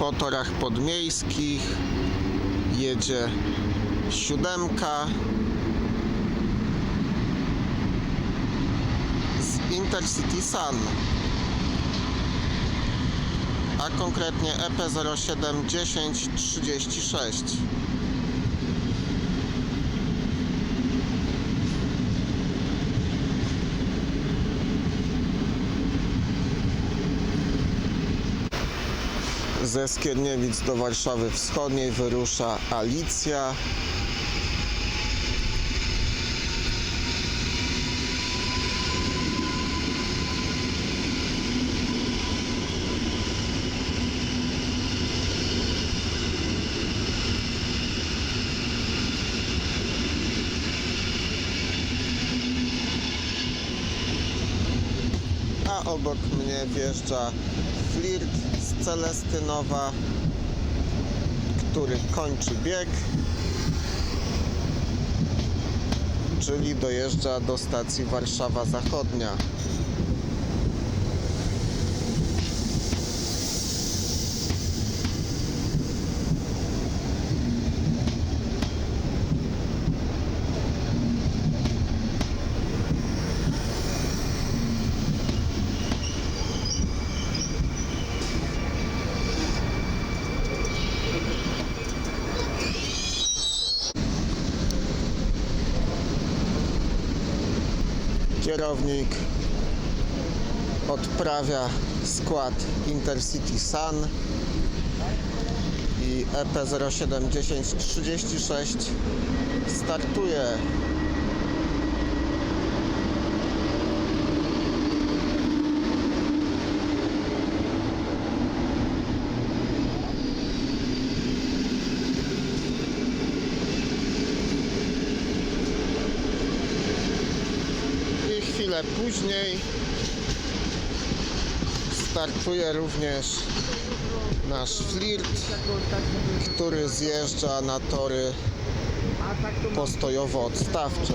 Po torach podmiejskich. Jedzie siódemka. Z Intercity Sun. A konkretnie E EP071036 Ze Skierniewic do Warszawy Wschodniej wyrusza Alicja. Obok mnie wjeżdża Flirt Celestynowa, który kończy bieg, czyli dojeżdża do stacji Warszawa Zachodnia. Kierownik odprawia skład Intercity Sun i E EP071036 startuje. Chwilę później startuje również nasz flirt, który zjeżdża na tory postojowo-odstawcze.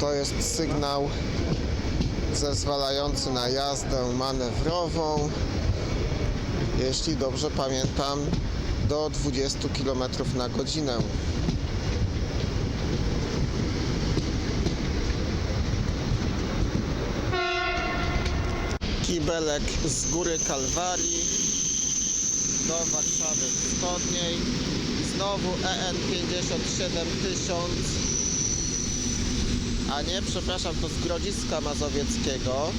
To jest sygnał zezwalający na jazdę manewrową. Jeśli dobrze pamiętam, do 20 km na godzinę. Kibelek z góry Kalwarii do Warszawy Wschodniej. Znowu EN 57000. A nie, przepraszam, to z Grodziska Mazowieckiego.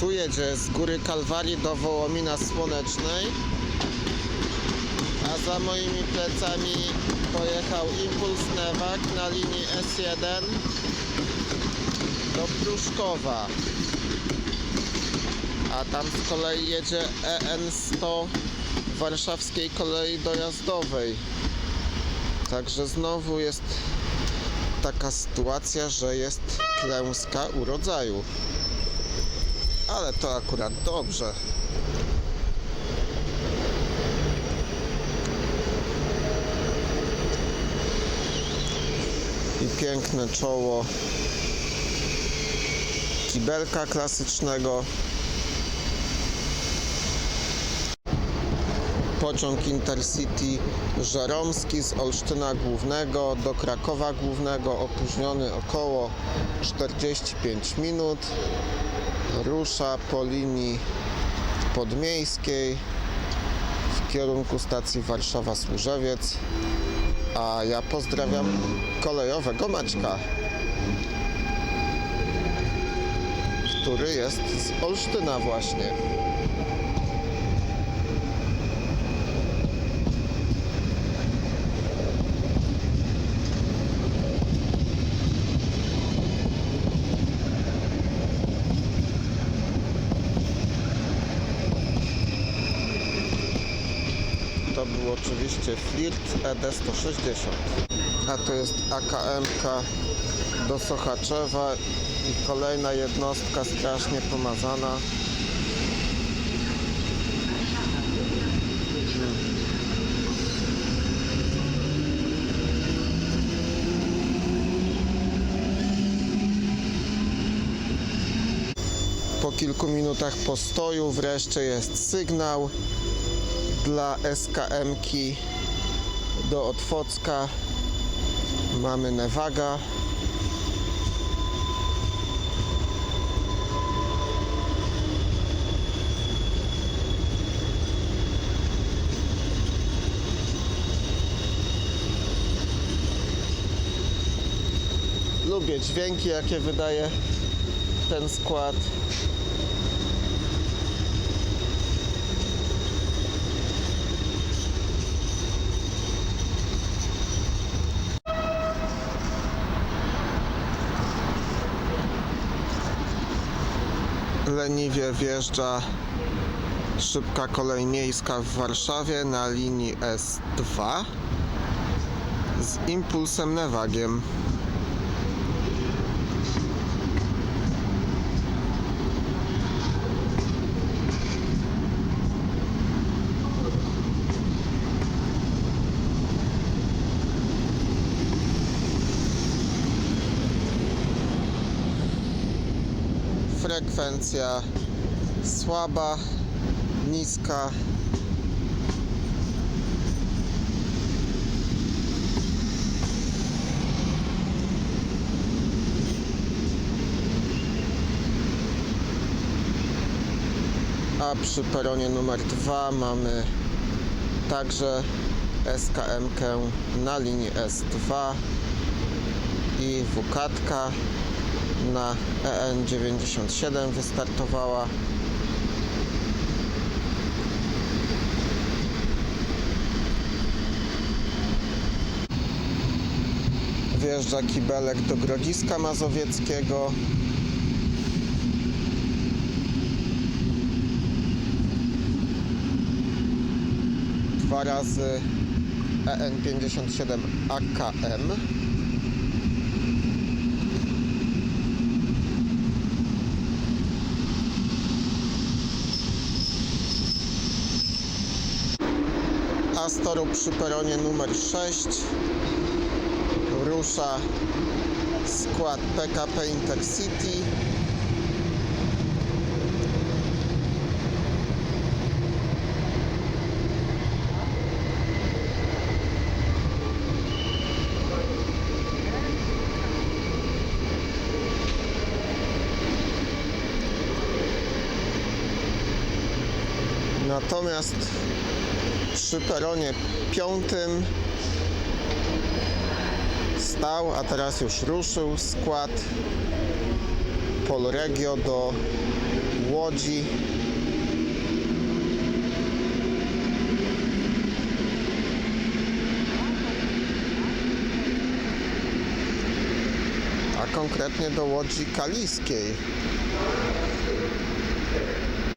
Tu jedzie z góry Kalwarii do Wołomina Słonecznej. A za moimi plecami pojechał Impuls Newak na linii S1 do Pruszkowa. A tam z kolei jedzie EN100 warszawskiej kolei dojazdowej. Także znowu jest taka sytuacja, że jest klęska urodzaju ale to akurat dobrze. I piękne czoło kibelka klasycznego. Pociąg Intercity Żeromski z Olsztyna Głównego do Krakowa Głównego opóźniony około 45 minut rusza po linii podmiejskiej w kierunku stacji Warszawa Służewiec a ja pozdrawiam kolejowego Maćka który jest z Olsztyna właśnie oczywiście Flirt ED160. A to jest AKMK do Sochaczewa i kolejna jednostka strasznie pomazana. Po kilku minutach postoju wreszcie jest sygnał dla SKM-ki do Otwocka. Mamy Nevaga. Lubię dźwięki, jakie wydaje ten skład. Leniwie wjeżdża szybka kolej miejska w Warszawie na linii S2 z impulsem Nevagiem. Frekwencja słaba, niska. A przy peronie numer 2 mamy także SKM-kę na linii S2 i WKTka na E EN97 wystartowała. Wjeżdża kibelek do Grodziska Mazowieckiego. Dwa razy E EN57 AKM. Z toru przy peronie numer 6 rusza skład PKP Intercity. Natomiast przy peronie piątym stał, a teraz już ruszył skład Polregio do Łodzi. A konkretnie do Łodzi Kaliskiej.